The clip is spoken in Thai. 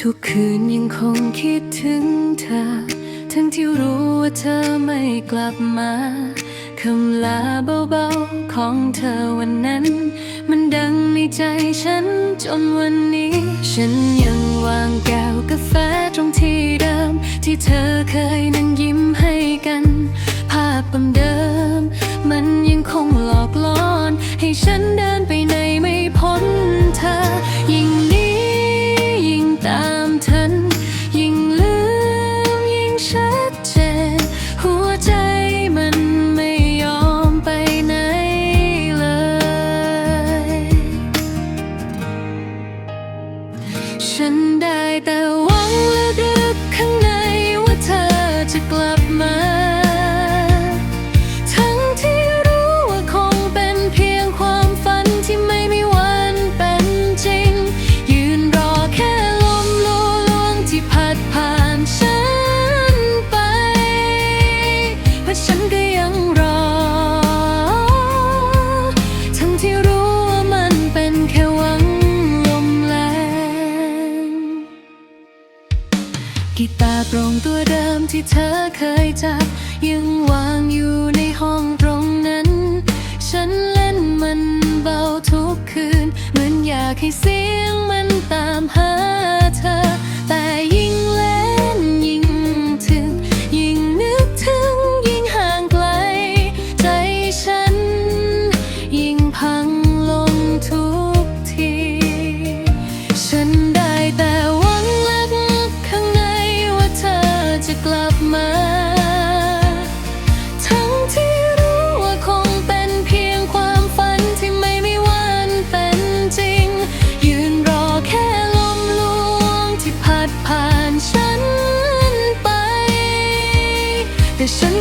ทุกคืนยังคงคิดถึงเธอ ทั้งที่รู้ว่าเธอไม่กลับมาคำลาเบาๆของเธอวันนั้น มันดังในใจฉันจนวันนี้ ฉันยังวางแก้วกาแฟตรงที่เดิม ที่เธอเคยนั่งยิ้มให้กัน ภาพเดิม มันยังคงหลอกล่อน ให้ฉันเดินไปไหนไม่พ้นเธอยิ่ง ม กีตาร์ตรงตัวเดิมที่เธอเคยจับ ยังวางอยู่ในห้องตรงนั้น ฉันเล่นมันเบาทุกคืน เหมือนอยากให้เสียงมันตามหาเธอ จะกลับมา ทั้งที่รู้ว่าคงเป็นเพียงความฝันที่ไม่มีวันเป็นจริง ยืนรอแค่ลมลวงที่พัดผ่านฉันไป แต่ฉัน